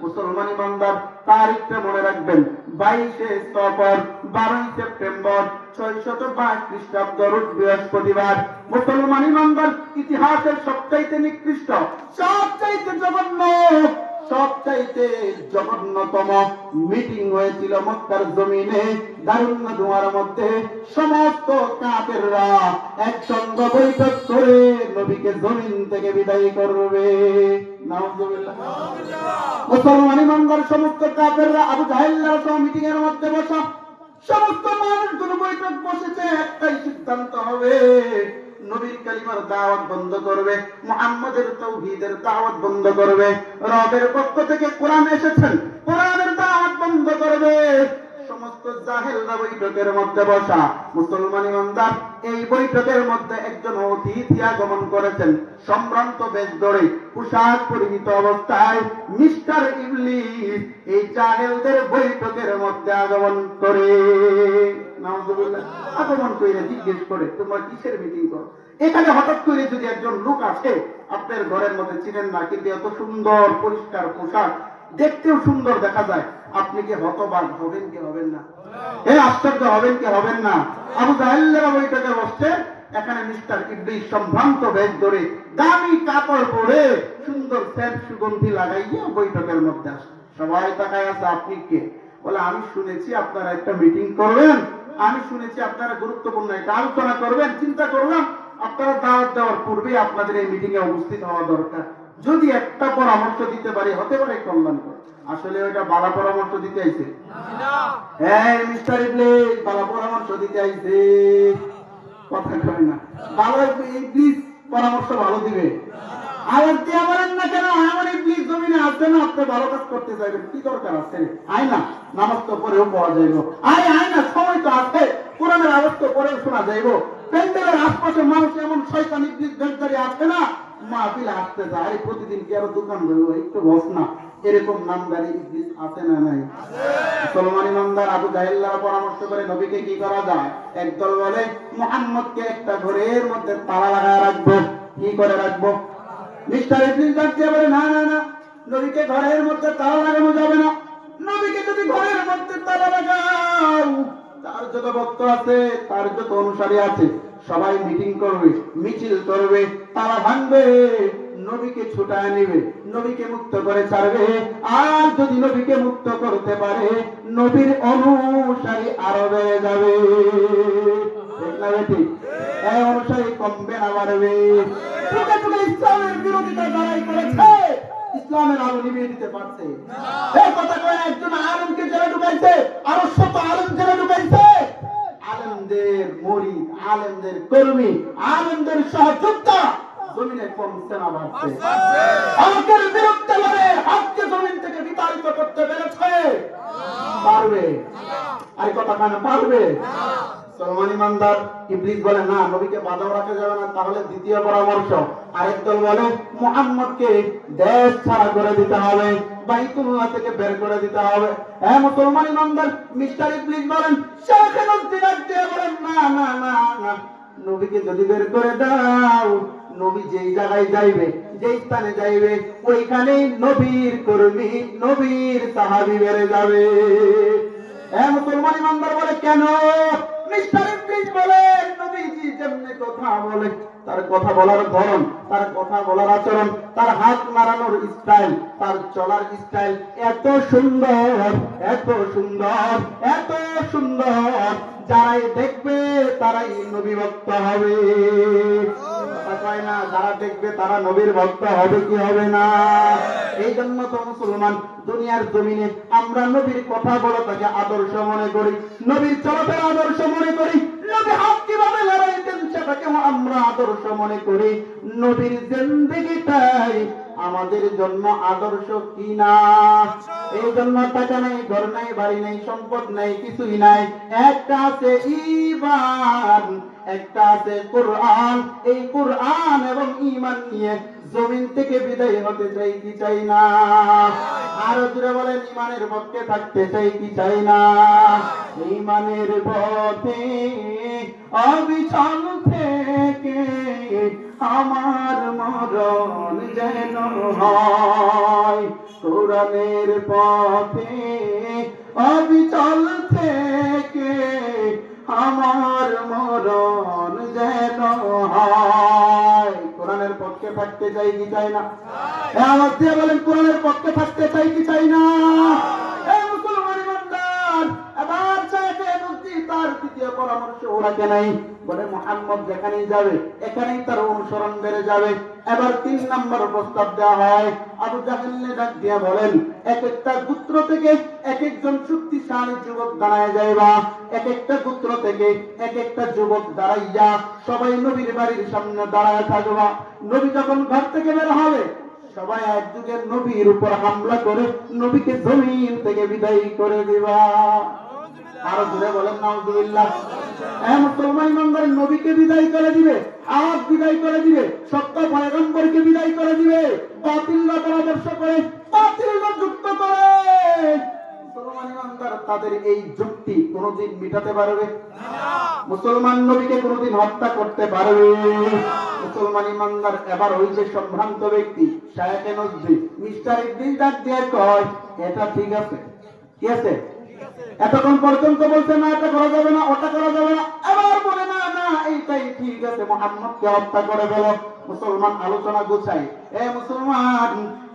মুসলমান মনে বাইশে বারোই সেপ্টেম্বর ছয়শত পাঁচ খ্রিস্টাব্দ বৃহস্পতিবার। মুসলমান ইমানদার, ইতিহাসের সবচাইতে নিকৃষ্ট, সবচাইতে জঘন্য সবচাইতে জঘন্যতম মিটিং হয়েছিল মক্কার জমিনে, দারুণ ধোঁয়ার মধ্যে সমস্ত কাপেররা একসঙ্গে বৈঠক করে নবীকে জমিন থেকে বিদায় করবে। মুসলমান ইমানদার, সমস্ত কাপেররা আবু জাহেল্লার সহ মিটিং এর মধ্যে বসা, সমস্ত মানুষগুলো বৈঠক বসেছে, একটাই সিদ্ধান্ত হবে। নবীর কালিমার দাওয়াত বন্ধ করবে, মুহাম্মাদের তৌহিদের দাওয়াত বন্ধ করবে, রবের পক্ষ থেকে কোরআন এসেছেন, কোরআনের দাওয়াত বন্ধ করবে। সমস্ত জাহেলরা বৈঠকের মধ্যে বসা, মুসলমান ইমানদার এই বৈঠকের মধ্যে একজন অতিথি আগমন করেছেন, সম্ভ্রান্ত বেশ ধরে পোশাক পরিহিত অবস্থায় মিস্টার ইবলিস এই জাহেলদের বৈঠকের মধ্যে আগমন করে। নাউজুবিল্লাহ আগমন করে জিজ্ঞেস করে, তোমরা কিসের মিটিং করো? এখানে হঠাৎ করে যদি একজন লোক আসে, আপনার ঘরের মধ্যে চিনেন না, কিন্তু এত সুন্দর, পরিষ্কার পোশাক, দেখতেও সুন্দর দেখা যায়। আপনি কি হতবাক হবেন কি হবেন না? এ আশ্চর্য হবেন কি হবেন না? আবু জাহেল্লারা বৈঠকে বসছে, এখানে মিস্টার ইবলিস সম্ভ্রান্ত বেশ ধরে দামি কাপড় পরে সুন্দর সেন্ট সুগন্ধি লাগাইয়া বৈঠকের মধ্যে আসে সবাই তাকায় আছে, আপনি কে? বলে, আমি শুনেছি আপনারা একটা মিটিং করবেন আমি শুনেছি আপনারা গুরুত্বপূর্ণ একটা আলোচনা করবেন, চিন্তা করলাম, আপনারা দাওয়াত দেওয়ার পূর্বে আপনাদের এই মিটিং এ উপস্থিত হওয়া দরকার। যদি একটা পরামর্শ দিতে পারি, হতে পারে কল্যাণ করে আসলে ওইটা বালা পরামর্শ দিতে আইছে। হ্যাঁ মিস্টার ইবলিস, বালা পরামর্শ দিতে আইছে। কথা কয় না। ভালো ইবলিস পরামর্শ ভালো দিবে। আবার দিয়ে বলেন না কেন আমার ইবলিস জমিনে আছে না, আপনি ভালো কাজ করতে চাইবেন। কি দরকার আছে? আয় না নামাজ তো পরেও পাওয়া যাইব। আয় আয় না সময় তো আছে। কোরআনের আওয়াজ তো পরেও শোনা যাইব প্যান্ডেলের আশপাশে মানুষ এমন শয়তান বেলদারি আছে না, মাহফিল আসতে যায়। প্রতিদিন কি আরও দোকান একটু বস না। এরকম নামদারি আছে না নাই? ইমানদার আবু জাহেল্লার পরামর্শ করে নবীকে কি করা যায়? একদল বলে, মোহাম্মদকে একটা ঘরের মধ্যে তালা লাগায় রাখব। কি করে রাখব? মিস্টার ডাকতে বলে, না না না, নবীকে ঘরের মধ্যে তালা লাগানো যাবে না। নবীকে যদি ঘরের মধ্যে তালা লাগাও তার যত ভক্ত আছে, তার যত অনুসারী আছে, সবাই মিটিং করবে, মিছিল করবে, তারা ভাঙবে, নবীকে ছুটায় নেবে, নবীকে মুক্ত করে ছাড়বে। আর যদি নবীকে মুক্ত করতে পারে, নবীর অনুসারী আরও বেড়ে যাবে। অনুসারী কমবে না বাড়বে। ইসলামের বিরোধিতা করেছে, ইসলামের আলো নিভিয়ে দিতে পারছে। কর্মী আলেমদের সহযোদ্ধা জমিনে কমছে না বাড়ছে হকের বিরুদ্ধে লড়ে হককে জমিন থেকে বিতাড়িত করতে পেরেছে। পারবে? আর কথা কেন পারবে? সলমান ইমানদার ইবলিস বলে না, নবীকে বাধাও রাখা যাবে না, তাহলে দ্বিতীয় পরামর্শ। আরেক দল বলে, মুহাম্মদকে দেশ ছাড়া করে দিতে হবে থেকে বের করে দিতে হবে। হ্যাঁ মুসলমান ইমানদার, মিস্টার ইবলিস বলেন, শেখ বলেন, না না না না। নবীকে যদি বের করে দাও, নবী যেই জায়গায় যাইবে, যেই স্থানে যাইবে, ওইখানেই নবীর কর্মী, নবীর সাহাবি বেড়ে যাবে। হ্যাঁ মুসলমান ইমানদার বলে কেন? মিস্টার ইবলিস বলে যেমনি কথা বলে? তার কথা বলার ধরন, তার কথা বলার আচরণ, তার হাত নাড়ানোর স্টাইল তার চলার স্টাইল এত সুন্দর এত সুন্দর এত সুন্দর। যারাই দেখবে তারাই নবী ভক্ত হবে। যারা দেখবে তারা নবীর ভক্ত হবে কি হবে না? এই জন্য তো মুসলমান, দুনিয়ার জমিনে আমরা নবীর কথা বলে তাকে আদর্শ মনে করি, নবীর চলাফেরা আদর্শ মনে করি। নবী কীভাবে লড়াইতেন সেটাকে আমরা আদর্শ মনে করি। নবীর আমাদের জন্য আদর্শ কি না? এই জন্য টাকা নাই, ঘর নাই, বাড়ি নাই, সম্পদ নাই, কিছুই নাই। একটা আছে ইমান একটা আছে কোরআন। এই কোরআন এবং ইমান নিয়ে জমিন থেকে বিদায় হতে চাই কি চাই না? আরও জুড়ে বলেন, ইমানের পক্ষে থাকতে চাই কি চাই না? ইমানের পথে অবিচল থেকে আমার মরণ যেন হয়। কোরআনের পথে অবিচল থেকে আমার মরণ যেন হয়। পক্ষে থাকতে চাই কি চাই না? হ্যাঁ আমার দিয়ে বলেন কোরআনের পক্ষে থাকতে চাই কি চাই না? মুসলমান তার দ্বিতীয় পরামর্শ ওরা কেনাই বলে মোহাম্মদ যেখানেই যাবে, এখানেই তার অনুসরণ বেড়ে যাবে। এবার তিন নম্বর প্রস্তাব দেওয়া হয়, আবু জাহেলে ডাক দিয়া বলেন, এক একটা গুত্র থেকে এক একজন শক্তিশালী যুবক দাঁড়ায় যাইবা। এক একটা গুত্র থেকে এক একটা যুবক দাঁড়াইয়া সবাই নবীর বাড়ির সামনে দাঁড়ায় থাকবা। নবী যখন ঘর থেকে বের হবে, সবাই এক যুগের নবীর উপর হামলা করে নবীকে জমিন থেকে বিদায়ী করে দিবা। আরও বলেন, নাউজুবিল্লাহ। মুসলমান নবীকে বিদায় করে দিবে বিদায় করে দিবে, সত্য পয়গম্বরকে বিদায় করে দিবে বাতিলরা পরামর্শ করে বাতিলরা যুক্ত করে। তাদের এই যুক্তি কোনোদিন মিটাতে পারবে? মুসলমান নবীকে কোনোদিন হত্যা করতে পারবে? মুসলমান ইমানদার এবার ওই যে সম্ভ্রান্ত ব্যক্তি, শায়েখে নজরি মিস্টার ইদ্দিন ডাক দিয়ে কয়, এটা ঠিক আছে। কি আছে? এতক্ষণ পর্যন্ত বলছে, না, এটা করা যাবে না, ওটা করা যাবে না। আবার বলে, না না, এইটাই ঠিক আছে, মোহাম্মদকে হত্যা করে ফেলো। মুসলমান আলোচনা গুছাই এ মুসলমান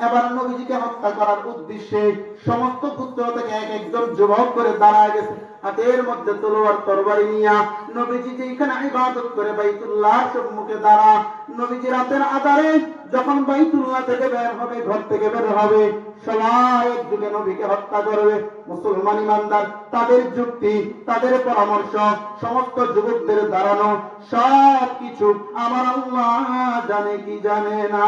এবার নবীজিকে হত্যা করার উদ্দেশ্যে সমস্ত পুত্র থেকে এক একজন যুবক করে দাঁড়ায় গেছে। হাতের মধ্যে তলোয়ার, তরবারি নিয়া নবীজি যেখানে ইবাদত করে বাইতুল্লাহ সম্মুখে দাঁড়া। নবীজি রাতের আধারে যখন বাইতুল্লাহ থেকে বের হবে, ঘর থেকে বের হবে, সবাই একযুগে নবীকে হত্যা করবে। মুসলমান ইমানদার, তাদের যুক্তি, তাদের পরামর্শ, সমস্ত যুবকদের দাঁড়ানো সব কিছু আমার আল্লাহ জানে কি জানে না।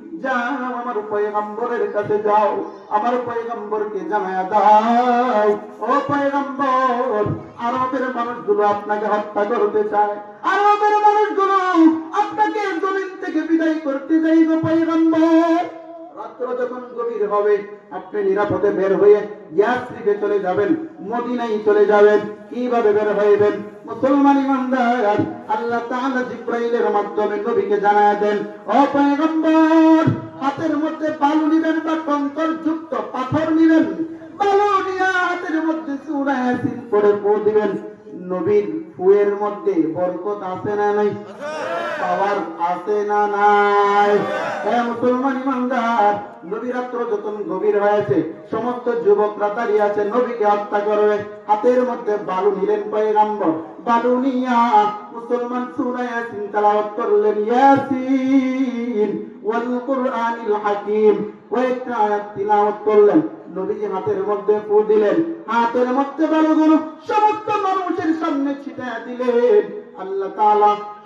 যাও, আমার পয়গম্বরের কাছে যাও, আমার পয়গম্বরকে জানায়া দাও। ও পয়গম্বর, আরবের মানুষগুলো আপনাকে হত্যা করতে চায়। আরবের মানুষগুলো আপনাকে জমিন থেকে বিদায় করতে চাইবে পয়গম্বর। রাত্র যখন গভীর হবে, আপনি নিরাপদে বের হয়ে ইয়াসরিফে চলে যাবেন। মদিনায় চলে যাবেন কীভাবে বের হইবেন? মুসলমান ইমানদার আল্লাহ তাআলা জিব্রাইলের মাধ্যমে নবীকে জানায় দেন ও পয়গম্বর হাতের মধ্যে বালু নিবেন বা কঙ্কর যুক্ত পাথর নিবেন? বালু নিয়ে হাতের মধ্যে সূরা ইয়াসিন পড়ে পো দিবেন। নবীর ফুয়ের মধ্যে বরকত আছে না নাই? পাওয়ার আছে না নাই? হে মুসলমান ইমানদার। নবী রাত্র গভীর হয়েছে, সমস্ত যুবকরা দাঁড়িয়ে আছে, নবীকে হত্যা করবে হাতের মধ্যে বালু নিলেন পয়গাম্বর। বালু নিয়া মুসলমান করলেন। হাকীম। করলেন। হাতের মধ্যে দিলেন। হাতের মধ্যে সমস্ত মানুষের সামনে ছিটায় দিলেন। আল্লাহ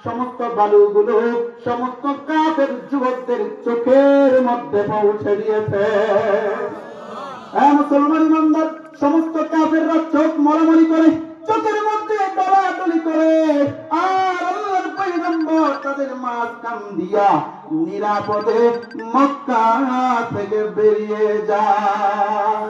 সমস্ত বালুগুলো সমস্ত কাফের যুবকদের চোখের মধ্যে পৌঁছে দিয়েছে। মুসলমান সমস্ত কাফেররা চোখ মরামরি করে, চোখের মধ্যে দলাদলি করে, আর আল্লাহর পয়গম্বর তাদের মাঝখান দিয়া নিরাপদে মক্কা থেকে বেরিয়ে যায়।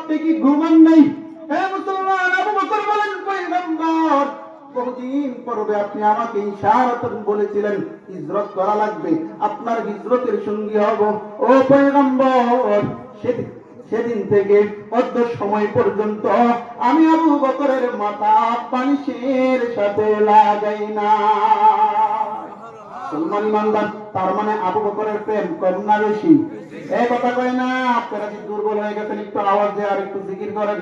আপনি কি ঘুমান নেই? বহুদিন আপনি আমাকে বলেছিলেন, হিজরত করা লাগবে, আপনার হিজরতের সঙ্গী হব। ও পয়গম্বর, সেদিন সেদিন থেকে অর্ধ সময় পর্যন্ত আমি আবু বকরের মাথা পানিশের সাথে লাগাই না মুসলমান ইমানদার তার মানে আবু বকরের প্রেম কম না বেশি। এই কথা কয় না, আপনারা কি দুর্বল হয়ে গেছেন, একটু আওয়াজ দিয়ে আর একটু জিকির করেন।